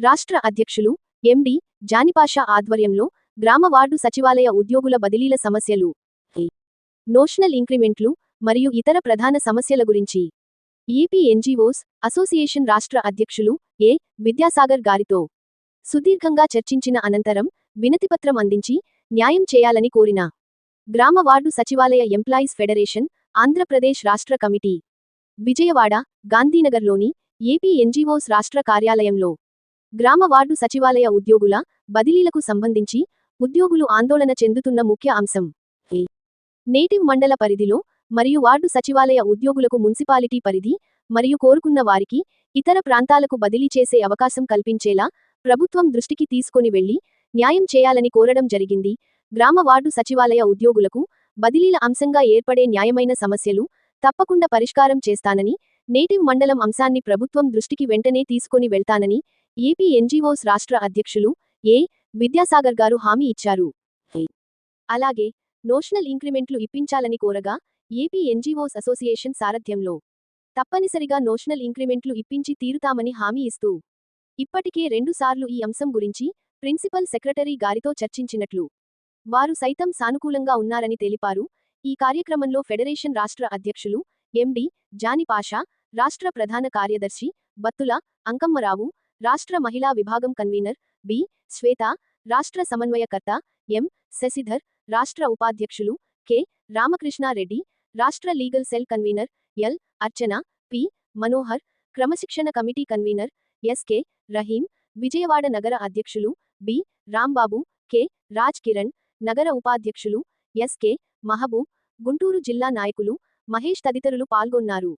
రాష్ట్ర అధ్యక్షులు ఎండి జానిపాషా ఆధ్వర్యంలో గ్రామ వార్డు సచివాలయ ఉద్యోగుల బదిలీల సమస్యలు నోషనల్ ఇంక్రిమెంట్లు మరియు ఇతర ప్రధాన సమస్యల గురించి. ఏపీ ఎన్జీఓస్ అసోసియేషన్ రాష్ట్ర అధ్యక్షులు ఏ విద్యాసాగర్ గారితో సుదీర్ఘంగా చర్చించిన అనంతరం వినతిపత్రం అందించి న్యాయం చేయాలని కోరిన గ్రామ వార్డు సచివాలయ ఎంప్లాయీస్ ఫెడరేషన్ ఆంధ్రప్రదేశ్ రాష్ట్ర కమిటీ విజయవాడ గాంధీనగర్లోని ఏపీ ఎన్జీఓస్ రాష్ట్ర కార్యాలయంలో గ్రామ వార్డు సచివాలయ ఉద్యోగుల బదిలీలకు సంబంధించి ఉద్యోగులు ఆందోళన చెందుతున్న ముఖ్య అంశం. నేటివ్ మండల పరిధిలో మరియు వార్డు సచివాలయ ఉద్యోగులకు మున్సిపాలిటీ పరిధి మరియు కోరుకున్న వారికి ఇతర ప్రాంతాలకు బదిలీ చేసే అవకాశం కల్పించేలా ప్రభుత్వం దృష్టికి తీసుకొని వెళ్ళి న్యాయం చేయాలని కోరడం జరిగింది. గ్రామ వార్డు సచివాలయ ఉద్యోగులకు బదిలీల అంశంగా ఏర్పడే న్యాయమైన సమస్యలు తప్పకుండా పరిష్కారం చేస్తానని నేటివ్ మండలం అంశాన్ని ప్రభుత్వం దృష్టికి వెంటనే తీసుకొని వెళ్తానని ఏపీ ఎన్జీఓస్ రాష్ట్ర అధ్యక్షులు ఏ. విద్యాసాగర్ గారు హామీ ఇచ్చారు. అలాగే నోషనల్ ఇంక్రిమెంట్లు ఇప్పించాలని కోరగా ఏపీ ఎన్జీఓస్ అసోసియేషన్ సారథ్యంలో తప్పనిసరిగా నోషనల్ ఇంక్రిమెంట్లు ఇప్పించి తీరుతామని హామీ ఇస్తూ ఇప్పటికే రెండుసార్లు ఈ అంశం గురించి ప్రిన్సిపల్ సెక్రటరీ గారితో చర్చించినట్లు వారు సైతం సానుకూలంగా ఉన్నారని తెలిపారు. ఈ కార్యక్రమంలో ఫెడరేషన్ రాష్ట్ర అధ్యక్షులు ఎండి జానిపాషా రాష్ట్ర ప్రధాన కార్యదర్శి బత్తుల అంకమ్మరావు రాష్ట్ర మహిళా విభాగం కన్వీనర్ బి. శ్వేత రాష్ట్ర సమన్వయకర్త ఎం. శశిధర్ రాష్ట్ర ఉపాధ్యక్షులు కె. రామకృష్ణారెడ్డి రాష్ట్ర legal cell convenor L. Archana P. Manohar క్రమశిక్షణ committee convenor SK Rahim Vijayawada నగర అధ్యక్షులు బి. రాంబాబు కె. రాజ్ కిరణ్ నగర ఉపాధ్యక్షులు ఎస్కే మహబూబ్ గుంటూరు జిల్లా నాయకులు మహేష్ తదితరులు పాల్గొన్నారు.